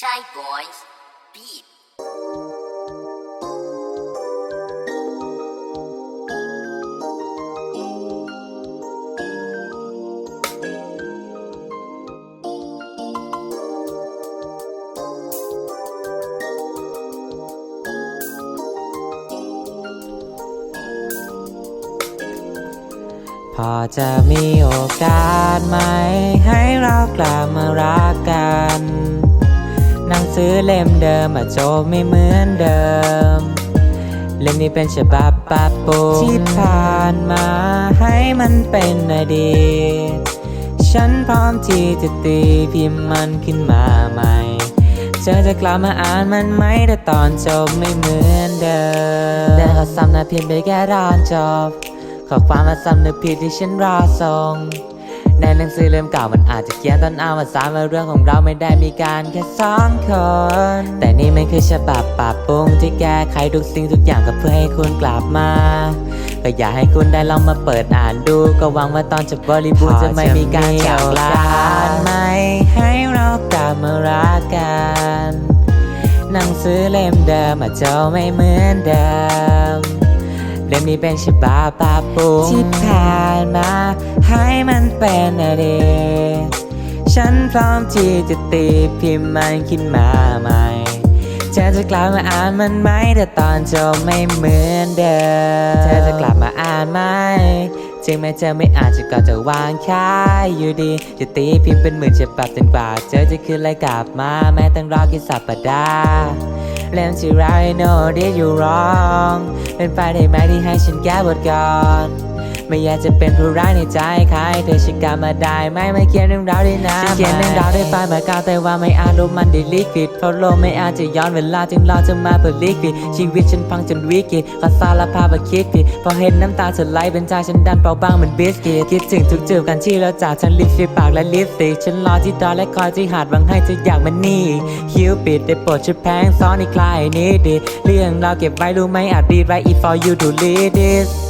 Shy Boys Beat พอจะมีโอกาสไหม ให้เรากลับมารักกัน หนังสือเล่มเดิมอาจจไม่เหมือนเดิม เล่มนี้เป็นฉบับปะปูที่ผ่านมาให้มันเป็นอดีต ฉันพร้อมที่จะตีพิมพ์มันขึ้นมาใหม่ เธอจะกลับมาอ่านมันไหมแต่ตอนจบไม่เหมือนเดิมแต่เขาซ้ำนะเพียงไปแค่ตอนจบขอความมาซ้ำนึกผิดที่ฉันรอส่ง ในหนังสือเล่มเก่ามันอาจจะเขียนตอนเอามาสามว่าเรื่องของเราไม่ได้มีการแค่สองคน แต่นี่มันคือฉบับปรับปรุงที่แก้ไขทุกสิ่งทุกอย่างก็เพื่อให้คุณกลับมาก็อยากให้คุณได้ลองมาเปิดอ่านดู ก็หวังว่าตอนจบบริบูรณ์จะไม่มีการจากลาไม่ให้เรากลับมารักกันหนังสือเล่มเดิมอาจจะไม่เหมือนเดิม เล่มนี้เป็นฉบับปรับปรุงที่ผ่านมา ให้มันเป็นอดีตฉันพร้อมที่จะตีพิมพ์มันขึ้นมาใหม่เธอจะกลับมาอ่านมันไหมแต่ตอนจบไม่เหมือนเดิมเธอจะกลับมาอ่านไหมจึงแม้เธอไม่อ่านฉันก็จะวางค่ายอยู่ดี จะตีพิมพ์เป็นหมื่นฉบับจนกว่าเธอจะคืนไล่กลับมาแม้ต้องรอแค่สัปดาห์ เล่มที่เรา know that you wrong เป็นไปได้ไหมที่ให้ฉันแก้บทก่อน ไม่อยากจะเป็นผู้ร้ายในใจใครเธอฉันกลับมาได้ไหมไม่เขียนเรื่องราวได้นะฉันเขียนเรื่องราวได้ไปมากาวแต่ว่าไม่อาจลบมันได้ลิขิตเพราะโลกไม่อาจจะย้อนเวลาจึงรอจะมาเปิดลิขิตชีวิตฉันพังจนวิกฤตขอสารภาพว่าคิดผิดพอเห็นน้ำตาฉันไหลเป็นใจฉันดันเปล่าบางเหมือนบิสกิตคิดถึงทุกจูบกันที่เราจากฉันลิปฟิปากและลิปสติกฉันรอที่ดอและคอยที่หาดหวังให้เธออยากมันนี่คิวปิดได้โปรดช่วยแพงซ้อนในคลายนี้ดีเรื่องเราเก็บไว้รู้ไหมอาจดีไร if for you to lead this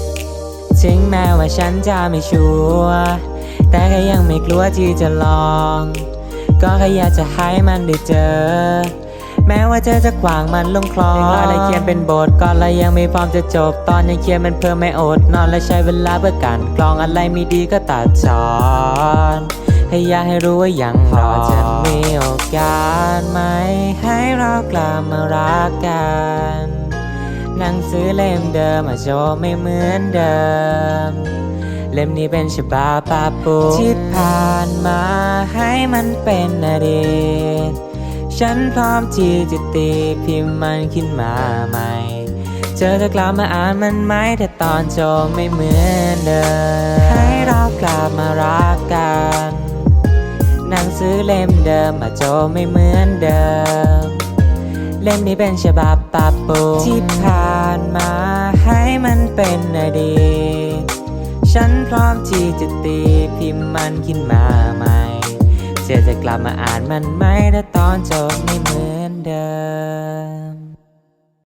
ถึงแม้ว่าฉันจะไม่ชัวร์แต่ก็ยังไม่กลัวที่จะลอง ก็แค่อยากจะให้มันได้เจอ แม้ว่าเธอจะขวางมันลงคลองอะไรเขียนเป็นบทก่อนและยังไม่พร้อมจะจบ ตอนยังเขียนมันเพิ่มไม่อดนอนและใช้เวลาเพื่อการกลองอะไรไม่ดีก็ตัดจอนให้อยากให้รู้ว่ายังรอจะมีโอกาสไหมให้เรากลับมารักกัน หนังสือเล่มเดิมอาจจะไม่เหมือนเดิม เล่มนี้เป็นฉบับปรับปรุงที่ผ่านมาให้มันเป็นอดีต ฉันพร้อมที่จะตีพิมพ์มันขึ้นมาใหม่เธอจะกลับมาอ่านมันไหมแต่ตอนจบไม่เหมือนเดิม ให้เรากลับมารักกัน หนังสือเล่มเดิมอาจจะไม่เหมือนเดิม เล่มนี้เป็นฉบับปรับปรุงที่ผ่านมาให้มันเป็นอดีตฉันพร้อมที่จะตีพิมพ์มันขึ้นมาใหม่เธอจะกลับมาอ่านมันไหมถ้าตอนจบไม่เหมือนเดิม